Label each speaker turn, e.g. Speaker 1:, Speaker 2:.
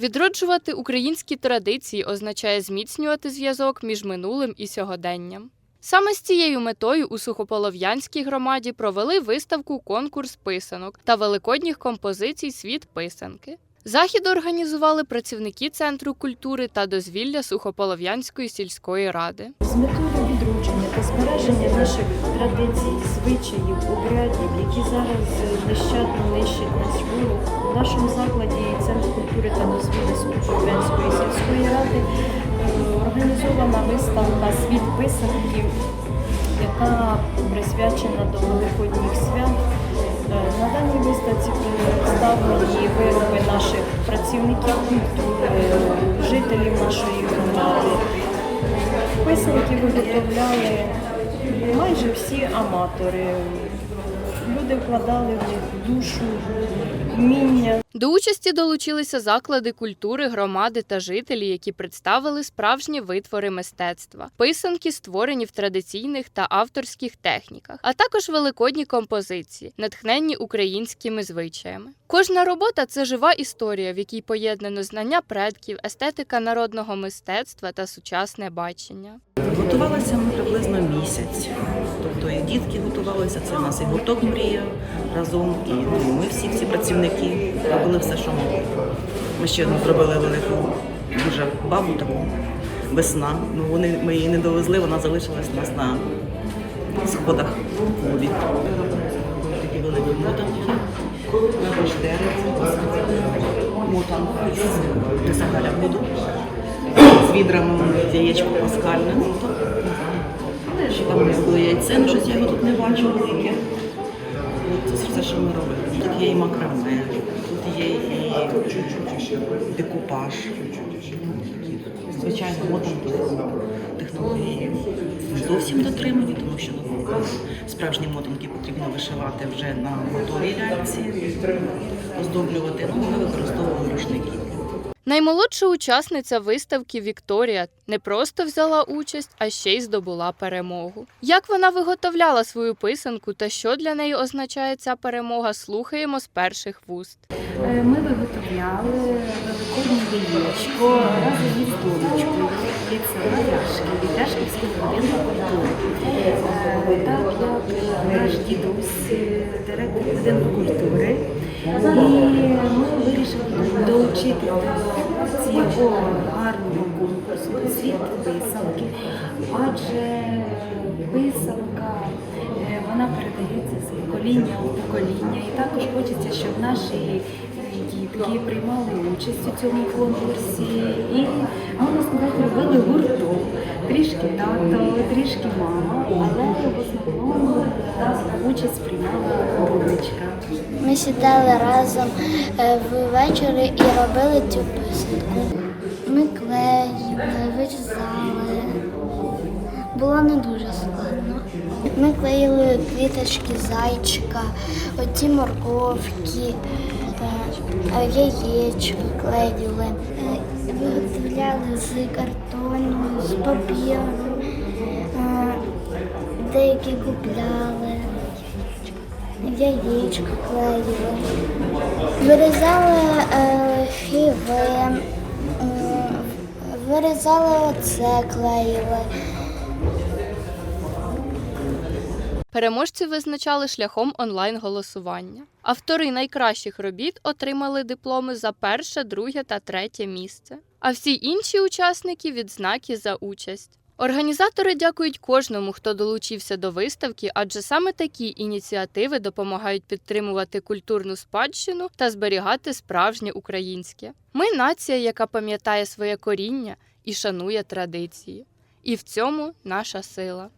Speaker 1: Відроджувати українські традиції означає зміцнювати зв'язок між минулим і сьогоденням. Саме з цією метою у Сухополов'янській громаді провели виставку конкурс писанок та великодніх композицій Світ писанки. Захід організували працівники Центру культури та дозвілля Сухополов'янської сільської ради.
Speaker 2: з метою відродження та збереження наших традицій, звичаїв, обрядів, які зараз е, нещадно нищать наш ворог, в нашому закладі Центр культури та дозвілля Сухополов'янської сільської ради е, організована виставка Світ писанки, яка присвячена до Великодніх свят. Е, На даній виставці представлені вироби наших працівників культури, жителів нашої громади. Писанки виготовляли майже всі аматори. Люди вкладали в них душу, вміння.
Speaker 1: До участі долучилися заклади культури, громади та жителі, які представили справжні витвори мистецтва, писанки, створені в традиційних та авторських техніках, а також великодні композиції, натхненні українськими звичаями. Кожна робота це жива історія, в якій поєднано знання предків, естетика народного мистецтва та сучасне бачення.
Speaker 3: Готувалися ми приблизно місяць. Тобто і дітки готувалися, це у нас і гурток мрія разом, і і ми всі ці працівники робили все, що могли. Ми ще зробили велику дуже бабу таку весна. Ну вони ми її не довезли, вона залишилась у нас на сходах в клубі. Такі великі мотанки, дерево, мотанку із десагаля буду з відрами яєчко паскальне. Що там було яйце, ну щось я його тут не бачу велике. Це все, що ми робили. Тут є і макраме, тут є і декупаж. Звичайно, мотанки технології не зовсім дотримані, тому що ну, справжні мотанки потрібно вишивати вже на готовій ляльці, оздоблювати. Ну, ми використовували рушники.
Speaker 1: Наймолодша учасниця виставки Вікторія не просто взяла участь, а ще й здобула перемогу. Як вона виготовляла свою писанку та що для неї означає ця перемога, слухаємо з перших вуст.
Speaker 4: Е, Ми виготовляли великоднє яєчко разом із донечкою села Ляшки, Ляшківської будинку культури. Е, Так як наш дідусь, е, директор культури, і ми вирішили долучити до цього гарного конкурсу світ писанки, адже писанка вона передається з покоління у покоління. І також хочеться, щоб наші дітки приймали участь у цьому конкурсі і, можна сказати, робили гуртом. Трішки тато, трішки мама, але в основному участь приймала донечка.
Speaker 5: Ми сідали разом е, ввечері і робили цю писанку. Було не дуже складно. Ми клеїли квіточки зайчика, оці морковки, е, яєчко клеїли, виготовляли з картону, з папіру, е, деякі купляли. Яєчко клеїли. Вирізали е, м, вирізали оце, клеїли.
Speaker 1: Переможці визначали шляхом онлайн-голосування. Автори найкращих робіт отримали дипломи за перше, друге та третє місце. А всі інші учасники відзнаки за участь. Організатори дякують кожному, хто долучився до виставки, адже саме такі ініціативи допомагають підтримувати культурну спадщину та зберігати справжнє українське. Ми нація, яка пам'ятає своє коріння і шанує традиції. І в цьому наша сила.